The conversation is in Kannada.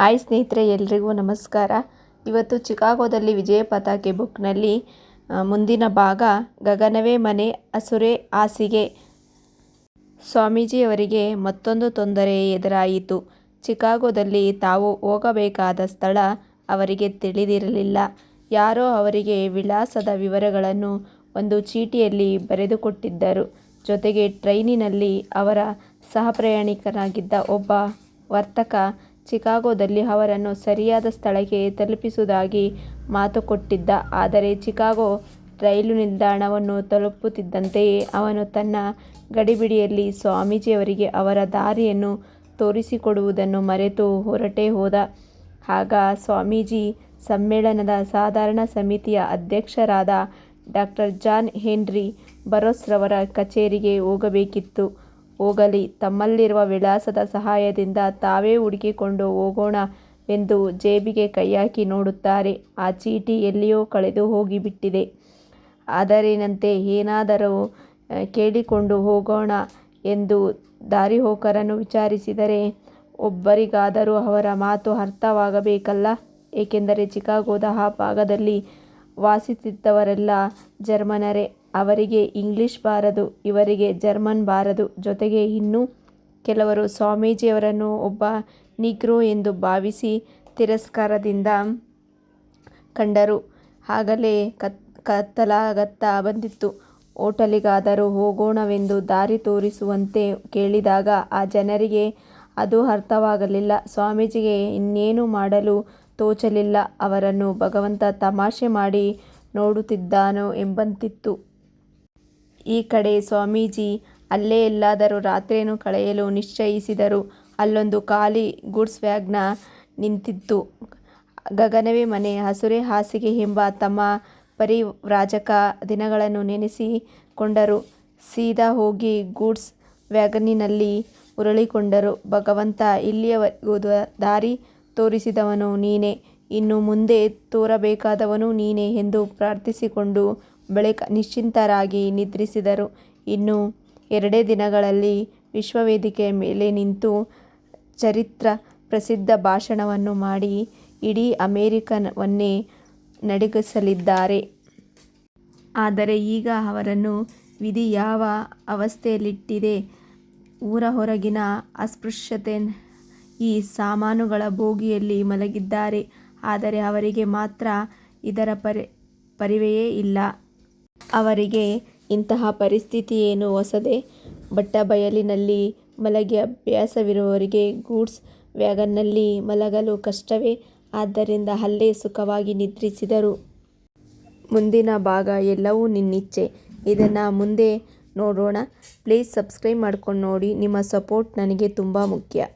ಹಾಯ್ ಸ್ನೇಹಿತರೆ, ಎಲ್ರಿಗೂ ನಮಸ್ಕಾರ. ಇವತ್ತು ಚಿಕಾಗೋದಲ್ಲಿ ವಿಜಯ ಪತಾಕೆ ಬುಕ್ನಲ್ಲಿ ಮುಂದಿನ ಭಾಗ, ಗಗನವೇ ಮನೆ ಹಸುರೇ ಹಾಸಿಗೆ. ಸ್ವಾಮೀಜಿಯವರಿಗೆ ಮತ್ತೊಂದು ತೊಂದರೆ ಎದುರಾಯಿತು. ಚಿಕಾಗೋದಲ್ಲಿ ತಾವು ಹೋಗಬೇಕಾದ ಸ್ಥಳ ಅವರಿಗೆ ತಿಳಿದಿರಲಿಲ್ಲ. ಯಾರೋ ಅವರಿಗೆ ವಿಳಾಸದ ವಿವರಗಳನ್ನು ಒಂದು ಚೀಟಿಯಲ್ಲಿ ಬರೆದುಕೊಟ್ಟಿದ್ದರು. ಜೊತೆಗೆ ಟ್ರೈನಿನಲ್ಲಿ ಅವರ ಸಹಪ್ರಯಾಣಿಕನಾಗಿದ್ದ ಒಬ್ಬ ವರ್ತಕ ಚಿಕಾಗೋದಲ್ಲಿ ಅವರನ್ನು ಸರಿಯಾದ ಸ್ಥಳಕ್ಕೆ ತಲುಪಿಸುವುದಾಗಿ ಮಾತು ಕೊಟ್ಟಿದ್ದ. ಆದರೆ ಚಿಕಾಗೋ ರೈಲು ನಿಲ್ದಾಣವನ್ನು ತಲುಪುತ್ತಿದ್ದಂತೆಯೇ ಅವನು ತನ್ನ ಗಡಿಬಿಡಿಯಲ್ಲಿ ಸ್ವಾಮೀಜಿಯವರಿಗೆ ಅವರ ದಾರಿಯನ್ನು ತೋರಿಸಿಕೊಡುವುದನ್ನು ಮರೆತು ಹೊರಟೇ ಹೋದ. ಆಗ ಸ್ವಾಮೀಜಿ ಸಮ್ಮೇಳನದ ಸಾಧಾರಣ ಸಮಿತಿಯ ಅಧ್ಯಕ್ಷರಾದ ಡಾಕ್ಟರ್ ಜಾನ್ ಹೆನ್ರಿ ಬರೋಸ್ರವರ ಕಚೇರಿಗೆ ಹೋಗಬೇಕಿತ್ತು. ಹೋಗಲಿ, ತಮ್ಮಲ್ಲಿರುವ ವಿಳಾಸದ ಸಹಾಯದಿಂದ ತಾವೇ ಹುಡುಕಿಕೊಂಡು ಹೋಗೋಣ ಎಂದು ಜೇಬಿಗೆ ಕೈಹಾಕಿ ನೋಡುತ್ತಾರೆ. ಆ ಚೀಟಿ ಎಲ್ಲಿಯೋ ಕಳೆದು ಹೋಗಿಬಿಟ್ಟಿದೆ. ಅದರಿನಂತೆ ಏನಾದರೂ ಕೇಳಿಕೊಂಡು ಹೋಗೋಣ ಎಂದು ದಾರಿಹೋಕರನ್ನು ವಿಚಾರಿಸಿದರೆ ಒಬ್ಬರಿಗಾದರೂ ಅವರ ಮಾತು ಅರ್ಥವಾಗಬೇಕಲ್ಲ? ಏಕೆಂದರೆ ಚಿಕಾಗೋದ ಆ ಭಾಗದಲ್ಲಿ ವಾಸಿಸುತ್ತಿದ್ದವರೆಲ್ಲ ಜರ್ಮನರೇ. ಅವರಿಗೆ ಇಂಗ್ಲಿಷ್ ಬಾರದು, ಇವರಿಗೆ ಜರ್ಮನ್ ಬಾರದು. ಜೊತೆಗೆ ಇನ್ನೂ ಕೆಲವರು ಸ್ವಾಮೀಜಿಯವರನ್ನು ಒಬ್ಬ ನಿಗ್ರೋ ಎಂದು ಭಾವಿಸಿ ತಿರಸ್ಕಾರದಿಂದ ಕಂಡರು. ಆಗಲೇ ಕತ್, ಕತ್ತಲಾಗತ್ತಾ ಬಂದಿತ್ತು. ಹೋಟೆಲಿಗಾದರೂ ಹೋಗೋಣವೆಂದು ದಾರಿ ತೋರಿಸುವಂತೆ ಕೇಳಿದಾಗ ಆ ಜನರಿಗೆ ಅದು ಅರ್ಥವಾಗಲಿಲ್ಲ. ಸ್ವಾಮೀಜಿಗೆ ಇನ್ನೇನು ಮಾಡಲು ತೋಚಲಿಲ್ಲ. ಅವರನ್ನು ಭಗವಂತ ತಮಾಷೆ ಮಾಡಿ ನೋಡುತ್ತಿದ್ದಾನೋ ಎಂಬಂತಿತ್ತು. ಈ ಕಡೆ ಸ್ವಾಮೀಜಿ ಅಲ್ಲೇ ಎಲ್ಲಾದರೂ ರಾತ್ರಿಯನ್ನು ಕಳೆಯಲು ನಿಶ್ಚಯಿಸಿದರು. ಅಲ್ಲೊಂದು ಖಾಲಿ ಗೂಡ್ಸ್ ವ್ಯಾಗ್ನ ನಿಂತಿತ್ತು. ಗಗನವೇ ಮನೆ, ಹಸುರೆ ಹಾಸಿಗೆ ಎಂಬ ತಮ್ಮ ಪರಿವ್ರಾಜಕ ದಿನಗಳನ್ನು ನೆನೆಸಿಕೊಂಡರು. ಸೀದಾ ಹೋಗಿ ಗೂಡ್ಸ್ ವ್ಯಾಗನಿನಲ್ಲಿ ಉರುಳಿಕೊಂಡರು. ಭಗವಂತ ಇಲ್ಲಿಯವರೆಗೂ ದಾರಿ ತೋರಿಸಿದವನು ನೀನೇ. ಇನ್ನು ಮುಂದೆ ತೋರಬೇಕಾದವನು ನೀನೇ ಎಂದು ಪ್ರಾರ್ಥಿಸಿಕೊಂಡು ಬಳಿಕ ನಿಶ್ಚಿಂತರಾಗಿ ನಿದ್ರಿಸಿದರು. ಇನ್ನು ಎರಡೇ ದಿನಗಳಲ್ಲಿ ವಿಶ್ವವೇದಿಕೆಯ ಮೇಲೆ ನಿಂತು ಚರಿತ್ರ ಪ್ರಸಿದ್ಧ ಭಾಷಣವನ್ನು ಮಾಡಿ ಇಡೀ ಅಮೇರಿಕನವನ್ನೇ ನಡುಗಿಸಲಿದ್ದಾರೆ. ಆದರೆ ಈಗ ಅವರನ್ನು ವಿಧಿ ಯಾವ ಅವಸ್ಥೆಯಲ್ಲಿಟ್ಟಿದೆ? ಊರ ಹೊರಗಿನ ಅಸ್ಪೃಶ್ಯತೆ ಈ ಸಾಮಾನುಗಳ ಬೋಗಿಯಲ್ಲಿ ಮಲಗಿದ್ದಾರೆ. ಆದರೆ ಅವರಿಗೆ ಮಾತ್ರ ಇದರ ಪರಿ, ಪರಿವೆಯೇ ಇಲ್ಲ. ಅವರಿಗೆ ಇಂತಹ ಪರಿಸ್ಥಿತಿಯೇನು ಹೊಸದೇ? ಬಟ್ಟಬಯಲಿನಲ್ಲಿ ಮಲಗಿ ಅಭ್ಯಾಸವಿರುವವರಿಗೆ ಗೂಡ್ಸ್ ವ್ಯಾಗನ್ನಲ್ಲಿ ಮಲಗಲು ಕಷ್ಟವೇ? ಆದ್ದರಿಂದ ಅಲ್ಲೇ ಸುಖವಾಗಿ ನಿದ್ರಿಸಿದರು. ಮುಂದಿನ ಭಾಗ ಎಲ್ಲವೂ ನಿನ್ನಿಚ್ಛೆ ಇದನ್ನು ಮುಂದೆ ನೋಡೋಣ. ಪ್ಲೀಸ್ ಸಬ್ಸ್ಕ್ರೈಬ್ ಮಾಡ್ಕೊಂಡು ನೋಡಿ. ನಿಮ್ಮ ಸಪೋರ್ಟ್ ನನಗೆ ತುಂಬ ಮುಖ್ಯ.